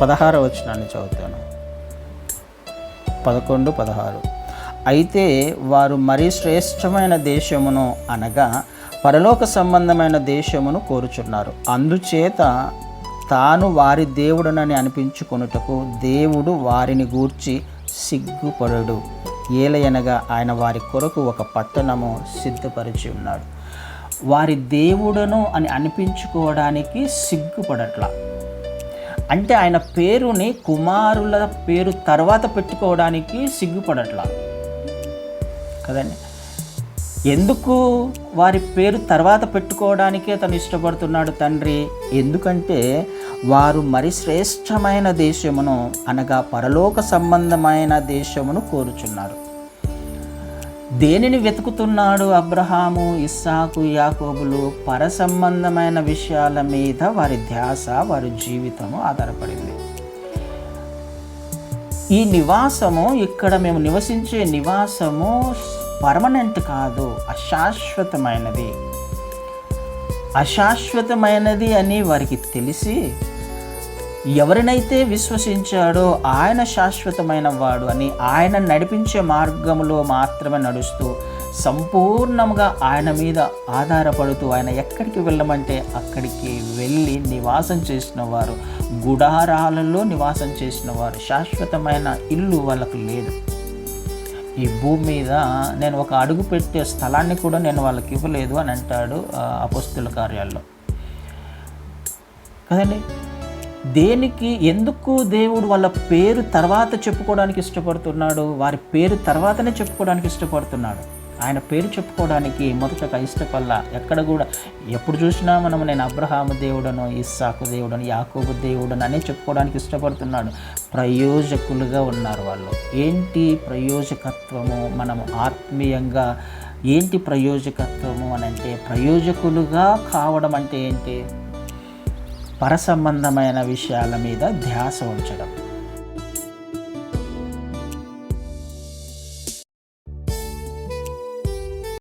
పదహారు వచనాన్ని చదువుతాను. పదకొండు పదహారు. అయితే వారు మరీ శ్రేష్టమైన దేశమును అనగా పరలోక సంబంధమైన దేశమును కోరుచున్నారు. అందుచేత తాను వారి దేవుడనని అనిపించుకొనుటకు దేవుడు వారిని గూర్చి సిగ్గుపడడు. ఏలయనగా ఆయన వారి కొరకు ఒక పట్టణము సిద్ధపరిచి ఉన్నాడు. వారి దేవుడను అని అనిపించుకోవడానికి సిగ్గుపడట్లా. అంటే ఆయన పేరుని కుమారుల పేరు తర్వాత పెట్టుకోవడానికి సిగ్గుపడట్లా. కదండి? ఎందుకు వారి పేరు తర్వాత పెట్టుకోవడానికే తను ఇష్టపడుతున్నాడు తండ్రి? ఎందుకంటే వారు మరి శ్రేష్టమైన దేశమును అనగా పరలోక సంబంధమైన దేశమును కోరుచున్నారు. దేనిని వెతుకుతున్నాడు అబ్రహాము ఇస్సాకు యాకోబులు? పరసంబంధమైన విషయాల మీద వారి ధ్యాస వారి జీవితము ఆధారపడింది. ఈ నివాసము ఇక్కడ మేము నివసించే నివాసము పర్మనెంట్ కాదు అశాశ్వతమైనది. అశాశ్వతమైనది అని వారికి తెలిసి ఎవరినైతే విశ్వసించాడో ఆయన శాశ్వతమైన వాడు అని ఆయన నడిపించే మార్గంలో మాత్రమే నడుస్తూ సంపూర్ణంగా ఆయన మీద ఆధారపడుతూ ఆయన ఎక్కడికి వెళ్ళమంటే అక్కడికి వెళ్ళి నివాసం చేసిన వారు గుడారాలలో నివాసం చేసిన వారు శాశ్వతమైన ఇల్లు వాళ్ళకు లేదు. ఈ భూమి మీద నేను ఒక అడుగు పెట్టే స్థలాన్ని కూడా నేను వాళ్ళకి ఇవ్వలేదు అని అంటాడు అపస్తుల కార్యాల్లో. కదండి? దేనికి ఎందుకు దేవుడు వాళ్ళ పేరు తర్వాత చెప్పుకోవడానికి ఇష్టపడుతున్నాడు? వారి పేరు తర్వాతనే చెప్పుకోవడానికి ఇష్టపడుతున్నాడు. ఆయన పేరు చెప్పుకోవడానికి మొదట ఇష్టపల్ల ఎక్కడ కూడా ఎప్పుడు చూసినా మనం నేను అబ్రహాము దేవుడను ఇస్సాకు దేవుడను యాకోబు దేవుడను అనే చెప్పుకోవడానికి ఇష్టపడుతున్నాడు. ప్రయోజకులుగా ఉన్నారు వాళ్ళు. ఏంటి ప్రయోజకత్వము? మనము ఆత్మీయంగా ఏంటి ప్రయోజకత్వము అని అంటే ప్రయోజకులుగా కావడం అంటే ఏంటి? పరసంబంధమైన విషయాల మీద ధ్యాస ఉంచడం.